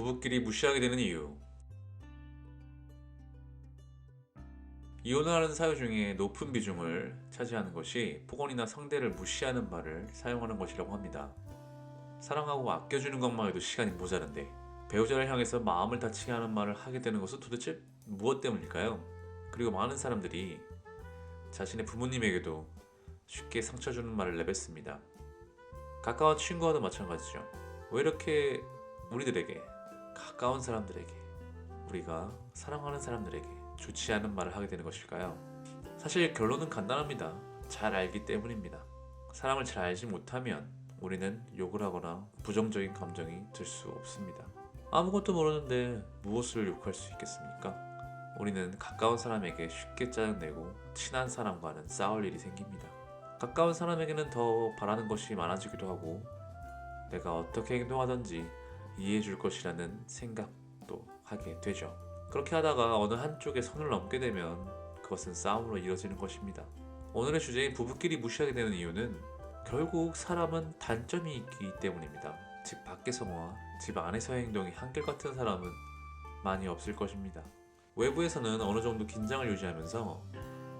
부부끼리 무시하게 되는 이유. 이혼을 하는 사유 중에 높은 비중을 차지하는 것이 폭언이나 상대를 무시하는 말을 사용하는 것이라고 합니다. 사랑하고 아껴주는 것만 해도 시간이 모자란데 배우자를 향해서 마음을 다치게 하는 말을 하게 되는 것은 도대체 무엇 때문일까요? 그리고 많은 사람들이 자신의 부모님에게도 쉽게 상처 주는 말을 내뱉습니다. 가까운 친구와도 마찬가지죠. 왜 이렇게 우리들에게 가까운 사람들에게 우리가 사랑하는 사람들에게 좋지 않은 말을 하게 되는 것일까요? 사실 결론은 간단합니다. 잘 알기 때문입니다. 사람을 잘 알지 못하면 우리는 욕을 하거나 부정적인 감정이 들 수 없습니다. 아무것도 모르는데 무엇을 욕할 수 있겠습니까? 우리는 가까운 사람에게 쉽게 짜증내고 친한 사람과는 싸울 일이 생깁니다. 가까운 사람에게는 더 바라는 것이 많아지기도 하고 내가 어떻게 행동하든지 이해해 줄 것이라는 생각도 하게 되죠. 그렇게 하다가 어느 한쪽에 선을 넘게 되면 그것은 싸움으로 이어지는 것입니다. 오늘의 주제인 부부끼리 무시하게 되는 이유는 결국 사람은 단점이 있기 때문입니다. 집 밖에서와 집 안에서의 행동이 한결같은 사람은 많이 없을 것입니다. 외부에서는 어느 정도 긴장을 유지하면서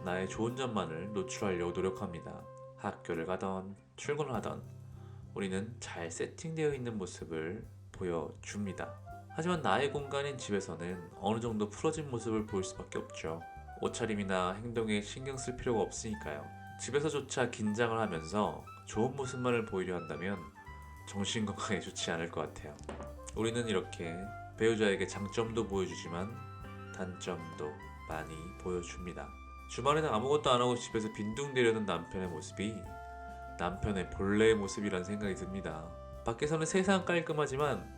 나의 좋은 점만을 노출하려고 노력합니다. 학교를 가던 출근을 하던 우리는 잘 세팅되어 있는 모습을 보여줍니다. 하지만 나의 공간인 집에서는 어느 정도 풀어진 모습을 보일 수밖에 없죠. 옷차림이나 행동에 신경 쓸 필요가 없으니까요. 집에서조차 긴장을 하면서 좋은 모습만을 보이려 한다면 정신 건강에 좋지 않을 것 같아요. 우리는 이렇게 배우자에게 장점도 보여주지만 단점도 많이 보여줍니다. 주말에는 아무것도 안 하고 집에서 빈둥대려는 남편의 모습이 남편의 본래의 모습이란 생각이 듭니다. 밖에서는 세상 깔끔하지만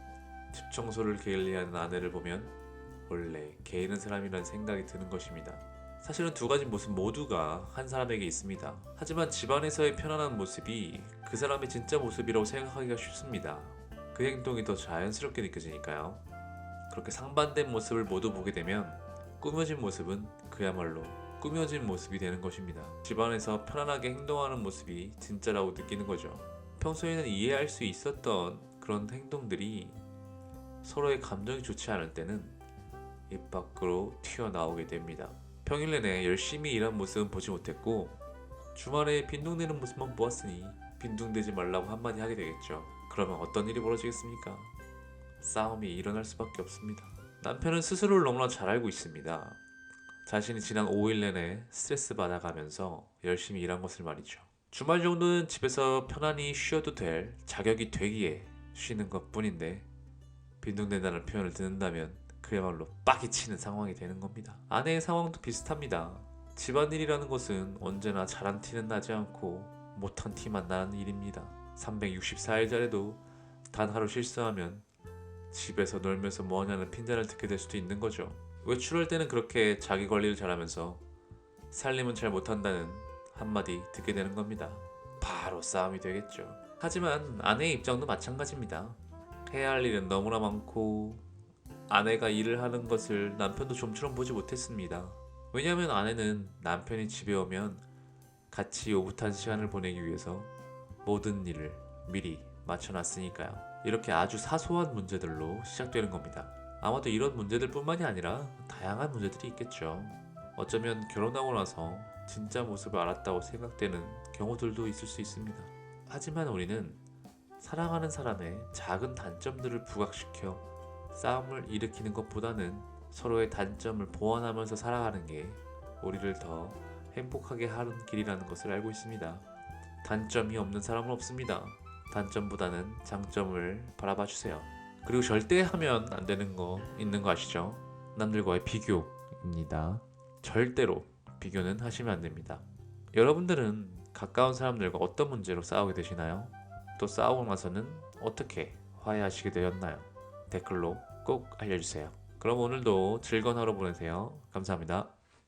집 청소를 게을리하는 아내를 보면 원래 게으른 사람이라는 생각이 드는 것입니다. 사실은 두 가지 모습 모두가 한 사람에게 있습니다. 하지만 집안에서의 편안한 모습이 그 사람의 진짜 모습이라고 생각하기가 쉽습니다. 그 행동이 더 자연스럽게 느껴지니까요. 그렇게 상반된 모습을 모두 보게 되면 꾸며진 모습은 그야말로 꾸며진 모습이 되는 것입니다. 집안에서 편안하게 행동하는 모습이 진짜라고 느끼는 거죠. 평소에는 이해할 수 있었던 그런 행동들이 서로의 감정이 좋지 않을 때는 입 밖으로 튀어나오게 됩니다. 평일 내내 열심히 일한 모습은 보지 못했고 주말에 빈둥대는 모습만 보았으니 빈둥대지 말라고 한마디 하게 되겠죠. 그러면 어떤 일이 벌어지겠습니까? 싸움이 일어날 수밖에 없습니다. 남편은 스스로를 너무나 잘 알고 있습니다. 자신이 지난 5일 내내 스트레스 받아가면서 열심히 일한 것을 말이죠. 주말 정도는 집에서 편안히 쉬어도 될 자격이 되기에 쉬는 것 뿐인데 빈둥댄다는 표현을 듣는다면 그야말로 빡이 치는 상황이 되는 겁니다. 아내의 상황도 비슷합니다. 집안일이라는 것은 언제나 잘한 티는 나지 않고 못한 티만 나는 일입니다. 364일 잘해도 단 하루 실수하면 집에서 놀면서 뭐하냐는 핀잔을 듣게 될 수도 있는 거죠. 외출할 때는 그렇게 자기 관리를 잘하면서 살림은 잘 못한다는 한마디 듣게 되는 겁니다. 바로 싸움이 되겠죠. 하지만 아내의 입장도 마찬가지입니다. 해야 할 일은 너무나 많고 아내가 일을 하는 것을 남편도 좀처럼 보지 못했습니다. 왜냐하면 아내는 남편이 집에 오면 같이 오붓한 시간을 보내기 위해서 모든 일을 미리 맞춰놨으니까요. 이렇게 아주 사소한 문제들로 시작되는 겁니다. 아마도 이런 문제들뿐만이 아니라 다양한 문제들이 있겠죠. 어쩌면 결혼하고 나서 진짜 모습을 알았다고 생각되는 경우들도 있을 수 있습니다. 하지만 우리는 사랑하는 사람의 작은 단점들을 부각시켜 싸움을 일으키는 것보다는 서로의 단점을 보완하면서 살아가는 게 우리를 더 행복하게 하는 길이라는 것을 알고 있습니다. 단점이 없는 사람은 없습니다. 단점보다는 장점을 바라봐 주세요. 그리고 절대 하면 안 되는 거 있는 거 아시죠? 남들과의 비교입니다. 절대로 비교는 하시면 안 됩니다. 여러분들은 가까운 사람들과 어떤 문제로 싸우게 되시나요? 또 싸우고 나서는 어떻게 화해하시게 되었나요? 댓글로 꼭 알려주세요. 그럼 오늘도 즐거운 하루 보내세요. 감사합니다.